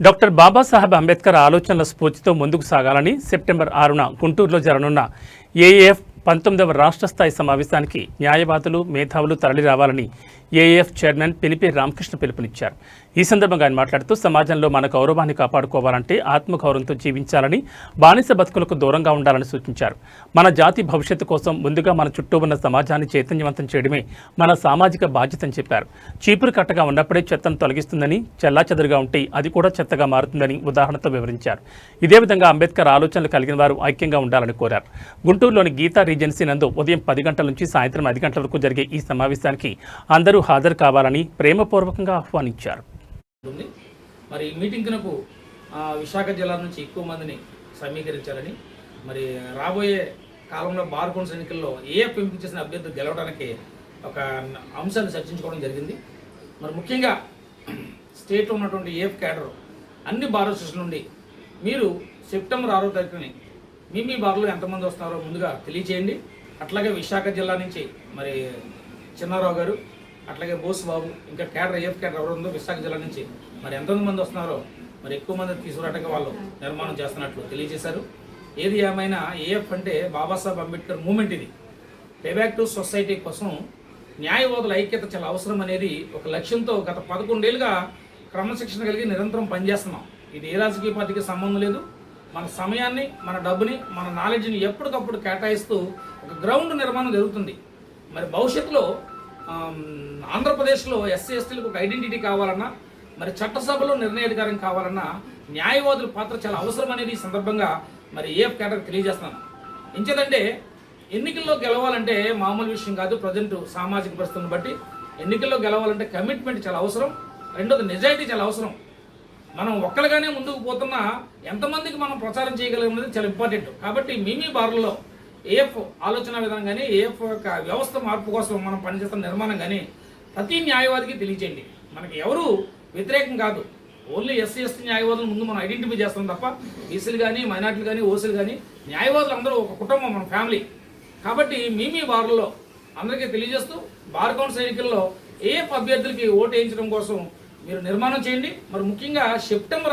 Doctor Babasaheb Ambedkar ఆలోచనల స్ఫూర్తితో ముందుకు సాగాలని సెప్టెంబర్ ఆరున గుంటూరులో జరగనున్న ఏఏఎఫ్ పంతొమ్మిదవ రాష్ట్ర స్థాయి సమావేశానికి న్యాయవాదులు మేధావులు తరలిరావాలని AF AAF chairman Pinipe Ramakrishna పిలుపునిచ్చారు. ఈ సందర్భంగా ఆయన మాట్లాడుతూ సమాజంలో మన గౌరవాన్ని కాపాడుకోవాలంటే ఆత్మగౌరవంతో జీవించాలని బానిస బతుకులకు దూరంగా ఉండాలని సూచించారు. మన జాతి భవిష్యత్తు కోసం ముందుగా మన చుట్టూ ఉన్న సమాజాన్ని చైతన్యవంతం చేయడమే మన సామాజిక బాధ్యతని చెప్పారు. చీపురు కట్టగా ఉన్నప్పుడే చెత్తను తొలగిస్తుందని చెల్లాచెదురుగా ఉంటే అది కూడా చెత్తగా మారుతుందని ఉదాహరణతో వివరించారు. ఇదే విధంగా అంబేద్కర్ ఆలోచనలు కలిగిన వారు ఐక్యంగా ఉండాలని కోరారు. గుంటూరులోని గీతా రీజెన్సీ నందు ఉదయం పది గంటల నుంచి సాయంత్రం ఐదు గంటల వరకు జరిగే ఈ సమావేశానికి అందరూ హాజరు కావాలని ప్రేమపూర్వకంగా ఆహ్వానించారు. మరి ఈ మీటింగ్కు విశాఖ జిల్లా నుంచి ఎక్కువ మందిని సమీకరించాలని మరి రాబోయే కాలంలో బార్ కౌన్సిల్ ఎన్నికల్లో ఏ ఎంపిక చేసిన అభ్యర్థులు గెలవడానికి ఒక అంశాన్ని చర్చించుకోవడం జరిగింది. మరి ముఖ్యంగా స్టేట్లో ఉన్నటువంటి ఏఎఫ్ క్యాడర్ అన్ని బార్ అసోసియేషన్ నుండి మీరు సెప్టెంబర్ ఆరో తారీఖుని మీ మీ బార్లో ఎంతమంది వస్తున్నారో ముందుగా తెలియచేయండి. అట్లాగే విశాఖ జిల్లా నుంచి మరి చిన్నారావు గారు అట్లాగే బోస్ బాబు ఇంకా కేడర్ ఏఎఫ్ కేడర్ ఎవరు ఉందో విశాఖ జిల్లా నుంచి మరి ఎంతమంది మంది వస్తున్నారో మరి ఎక్కువ మంది తీసుకురావడానికి వాళ్ళు నిర్మాణం చేస్తున్నట్లు తెలియజేశారు. ఏది ఏమైనా ఏఎఫ్ అంటే బాబాసాహెబ్ అంబేద్కర్ మూమెంట్ ఇది. పేబ్యాక్ టు సొసైటీ కోసం న్యాయవాదుల ఐక్యత చాలా అవసరం అనేది ఒక లక్ష్యంతో గత పదకొండేళ్ళుగా క్రమశిక్షణ కలిగి నిరంతరం పనిచేస్తున్నాం. ఇది ఏ రాజకీయ పార్టీకి సంబంధం లేదు. మన సమయాన్ని మన డబ్బుని మన నాలెడ్జ్ని ఎప్పటికప్పుడు కేటాయిస్తూ ఒక గ్రౌండ్ నిర్మాణం జరుగుతుంది. మరి భవిష్యత్తులో ఆంధ్రప్రదేశ్లో ఎస్సీ ఎస్టీలకు ఒక ఐడెంటిటీ కావాలన్నా మరి చట్టసభలో నిర్ణయాధికారం కావాలన్నా న్యాయవాదుల పాత్ర చాలా అవసరం అనేది ఈ సందర్భంగా మరి ఏఎఫ్ కేటర్ తెలియజేస్తున్నాను. ఇంచేదంటే ఎన్నికల్లో గెలవాలంటే మామూలు విషయం కాదు ప్రజెంట్ సామాజిక పరిస్థితులను బట్టి. ఎన్నికల్లో గెలవాలంటే కమిట్మెంట్ చాలా అవసరం. రెండోది నిజాయితీ చాలా అవసరం. మనం ఒక్కలుగానే ముందుకు పోతున్నా ఎంతమందికి మనం ప్రచారం చేయగలం అనేది చాలా ఇంపార్టెంట్ కాబట్టి మీ మీ బార్లలో ఏఎఫ్ ఆలోచన విధానం కానీ ఏఎఫ్ యొక్క వ్యవస్థ మార్పు కోసం మనం పనిచేస్తున్న నిర్మాణం కానీ ప్రతి న్యాయవాదికి తెలియచేయండి. మనకి ఎవరు వ్యతిరేకం కాదు. ఓన్లీ ఎస్సీ ఎస్టీ న్యాయవాదులు ముందు మనం ఐడెంటిఫై చేస్తాం తప్ప బీసీలు కానీ మైనార్టీలు కానీ ఓసీలు కానీ న్యాయవాదులు అందరూ ఒక కుటుంబం మన ఫ్యామిలీ కాబట్టి మీ మీ బార్లలో అందరికీ తెలియజేస్తూ బార్ కౌన్సిల్ ఎన్నికల్లో ఏ అభ్యర్థులకి ఓటు వేయించడం కోసం మీరు నిర్మాణం చేయండి. మరి ముఖ్యంగా సెప్టెంబర్